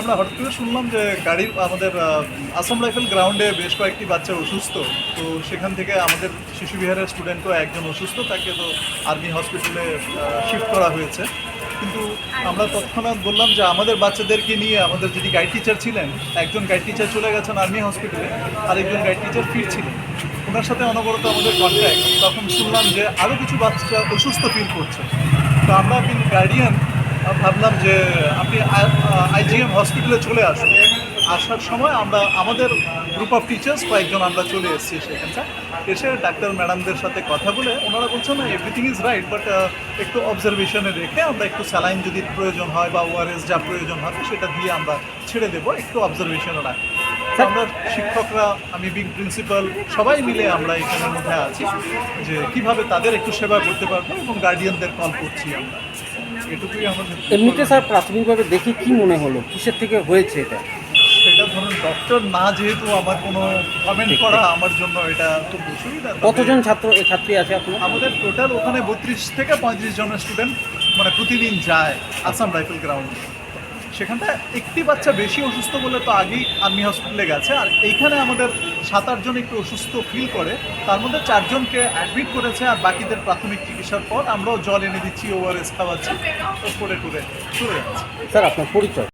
আমরা হঠাৎ করে শুনলাম যে গাড়ির আমাদের আসাম রাইফেল গ্রাউন্ডে বেশ কয়েকটি বাচ্চা অসুস্থ। তো সেখান থেকে আমাদের শিশু বিহারের স্টুডেন্টও একজন অসুস্থ, তাকে তো আর্মি হসপিটালে শিফট করা হয়েছে। কিন্তু আমরা তৎক্ষণাৎ বললাম যে আমাদের বাচ্চাদেরকে নিয়ে আমাদের যিনি গাইড টিচার ছিলেন, একজন গাইড টিচার চলে গেছেন আর্মি হসপিটালে আরেকজন গাইড টিচার ফিরছিলেন। ওনার সাথে অনবরত আমাদের কন্ট্যাক্ট তখন শুনলাম যে আরও কিছু বাচ্চা অসুস্থ ফিল করছে। তো আমরা গার্ডিয়ান ভাবলাম যে আপনি আইজিএম হসপিটালে চলে আসুন। আসার সময় আমরা আমাদের গ্রুপ অফ টিচার্স কয়েকজন আমরা চলে এসেছি সেখানটা এসে ডাক্তার ম্যাডামদের সাথে কথা বলে ওনারা বলছেন না এভরিথিং ইজ রাইট বাট একটু অবজারভেশনে রেখে আমরা একটু স্যালাইন যদি প্রয়োজন হয় বা ওআরএস যা প্রয়োজন হবে সেটা দিয়ে আমরা ছেড়ে দেবো একটু অবজারভেশনে রাখি আমরা শিক্ষকরা আমি বিগ প্রিন্সিপাল সবাই মিলে আমরা এখানের মধ্যে আছি যে কীভাবে তাদের একটু সেবা করতে পারব এবং গার্ডিয়ানদের কল করছি আমরা। এটুকুই আমাদের এমনিতে স্যার প্রাথমিকভাবে দেখে কি মনে হলো? কিসের থেকে হয়েছে এটা? ধরুন ডক্টর না যেহেতু আমার কোনো কমেন্ট করা আমার জন্য এটা খুব অসুবিধা কতজন ছাত্র ছাত্রী আছে আপনার? আমাদের টোটাল ওখানে বত্রিশ থেকে পঁয়ত্রিশ জনের স্টুডেন্ট মানে প্রতিদিন যায় আসাম রাইফেল গ্রাউন্ডে সেখানটা একটি বাচ্চা বেশি অসুস্থ বলে তো আগেই আর্মি হসপিটালে গেছে আর এইখানে আমাদের সাত আটজন একটু অসুস্থ ফিল করে তার মধ্যে চারজনকে অ্যাডমিট করেছে আর বাকিদের প্রাথমিক চিকিৎসার পর আমরাও জল এনে দিচ্ছি ওআরএস খাওয়াচ্ছি করে করে চলে যাচ্ছে। স্যার আপনার পরিচয়?